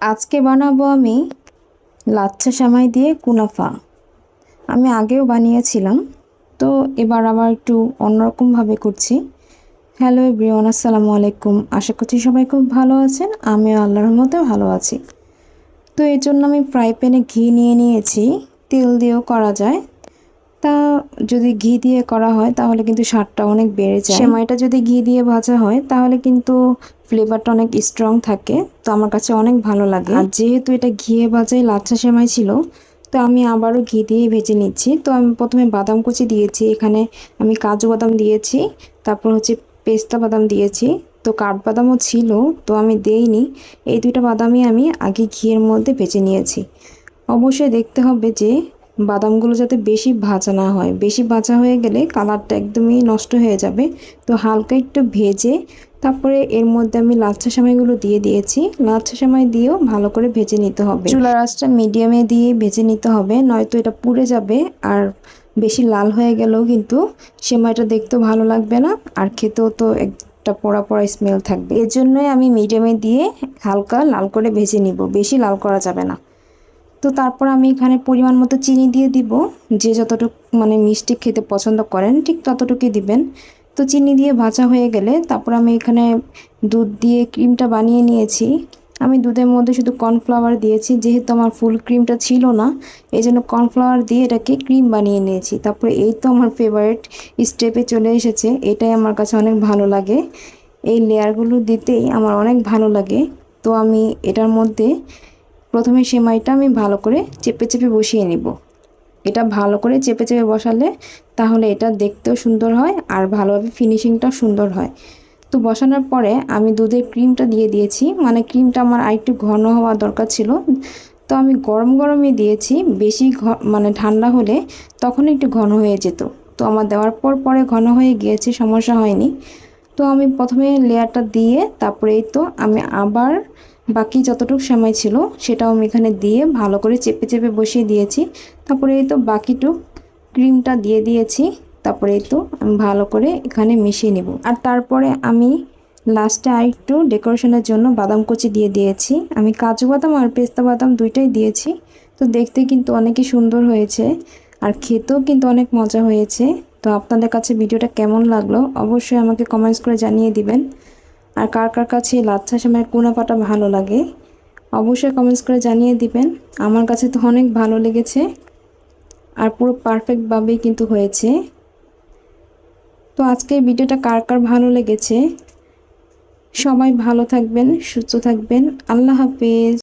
আজকে বানাবো আমি লাচ্ছা সামাই দিয়ে কুনাফা। আমি আগেও বানিয়েছিলাম, তো এবার আবার একটু অন্যরকমভাবে করছি। হ্যালো এভরিওয়ান, আসসালামু আলাইকুম। আশা করছি সবাই খুব ভালো আছেন, আমিও আল্লাহর মতো ভালো আছি। তো এর জন্য আমি ফ্রাই প্যানে ঘি নিয়ে নিয়েছি, তেল দিয়েও করা যায়। তা যদি ঘি দিয়ে করা হয়, তাহলে কিন্তু স্বাদটা অনেক বেড়ে যায়। সেমাইটা যদি ঘি দিয়ে ভাজা হয়, তাহলে কিন্তু ফ্লেভারটা অনেক স্ট্রং থাকে। তো আমার কাছে অনেক ভালো লাগে। আর যেহেতু এটা ঘিয়ে ভাজাই লাচ্ছা সেমাই ছিল, তো আমি আবারও ঘি দিয়ে ভেজে নিচ্ছি। তো আমি প্রথমে বাদাম কুচি দিয়েছি, এখানে আমি কাজু বাদাম দিয়েছি, তারপর হচ্ছে পেস্তা বাদাম দিয়েছি। তো কাঠবাদামও ছিল, তো আমি দেইনি। এই দুইটা বাদামই আমি আগে ঘিয়ের মধ্যে ভেজে নিয়েছি। অবশ্যই দেখতে হবে যে বাদামগুলো যাতে বেশি ভাজা না হয়। বেশি ভাজা হয়ে গেলে কালারটা একদমই নষ্ট হয়ে যাবে। তো হালকা একটু ভেজে তারপরে এর মধ্যে আমি লাচ্ছা সেমাইগুলো দিয়ে দিয়েছি। লাচ্ছা সেমাই দিয়েও ভালো করে ভেজে নিতে হবে। চুলার আঁচটা মিডিয়ামে দিয়ে ভেজে নিতে হবে, নয়তো এটা পুড়ে যাবে আর বেশি লাল হয়ে গেলেও কিন্তু সেমাইটা দেখতেও ভালো লাগবে না আর খেতেও তো একটা পোড়া পোড়া স্মেল থাকবে। এর জন্যই আমি মিডিয়ামে দিয়ে হালকা লাল করে ভেজে নিব। বেশি লাল করা যাবে না। তো তারপর আমি এখানে পরিমাণ মতো চিনি দিয়ে দিব। যে যতটুকু মানে মিষ্টি খেতে পছন্দ করেন, ঠিক ততটুকুই দিবেন। তো চিনি দিয়ে ভাজা হয়ে গেলে তারপর আমি এখানে দুধ দিয়ে ক্রিমটা বানিয়ে নিয়েছি। আমি দুধের মধ্যে শুধু কর্নফ্লাওয়ার দিয়েছি, যেহেতু আমার ফুল ক্রিমটা ছিল না এই জন্য কর্নফ্লাওয়ার দিয়ে এটাকে ক্রিম বানিয়ে নিয়েছি। তারপরে এই তো আমার ফেভারিট স্টেপে চলে এসেছে, এটাই আমার কাছে অনেক ভালো লাগে। এই লেয়ারগুলো দিতেই আমার অনেক ভালো লাগে। তো আমি এটার মধ্যে প্রথমে সেমাইটা আমি ভালো করে চেপে চেপে বসিয়ে নিব। এটা ভালো করে চেপে চেপে বসালে তাহলে এটা দেখতেও সুন্দর হয় আর ভালোভাবে ফিনিশিংটাও সুন্দর হয়। তো বসানোর পরে আমি দুধের ক্রিমটা দিয়ে দিয়েছি মানে ক্রিমটা আমার আরেকটু ঘন হওয়া দরকার ছিল। তো আমি গরম গরমই দিয়েছি, বেশি মানে ঠান্ডা হলে তখন একটু ঘন হয়ে যেত। তো আমার দেওয়ার পর পরে ঘন হয়ে গিয়েছে, সমস্যা হয়নি। তো আমি প্রথমে লেয়ারটা দিয়ে তারপরেই তো আমি আবার বাকি যতটুকু সময় ছিল, সেটাও আমি এখানে দিয়ে ভালো করে চেপে চেপে বসিয়ে দিয়েছি। তারপরে এই তো বাকিটুক ক্রিমটা দিয়ে দিয়েছি। তারপরে এই তো আমি ভালো করে এখানে মিশিয়ে নেব। আর তারপরে আমি লাস্টে আর একটু ডেকোরেশনের জন্য বাদাম কুচি দিয়ে দিয়েছি। আমি কাজু বাদাম আর পেস্তা বাদাম দুইটাই দিয়েছি। তো দেখতে কিন্তু অনেকই সুন্দর হয়েছে আর খেতেও কিন্তু অনেক মজা হয়েছে। তো আপনাদের কাছে ভিডিওটা কেমন লাগল অবশ্যই আমাকে কমেন্টস করে জানিয়ে দিবেন। আর কার কার কাছে লাচ্ছা সেমাইয়ের কুনাপাটা ভালো লাগে, অবশ্যই কমেন্টস করে জানিয়ে দিবেন। আমার কাছে তো অনেক ভালো লেগেছে আর পুরো পারফেক্টভাবেই কিন্তু হয়েছে। তো আজকের ভিডিওটা কার কার ভালো লেগেছে? সবাই ভালো থাকবেন, সুস্থ থাকবেন। আল্লাহ হাফেজ।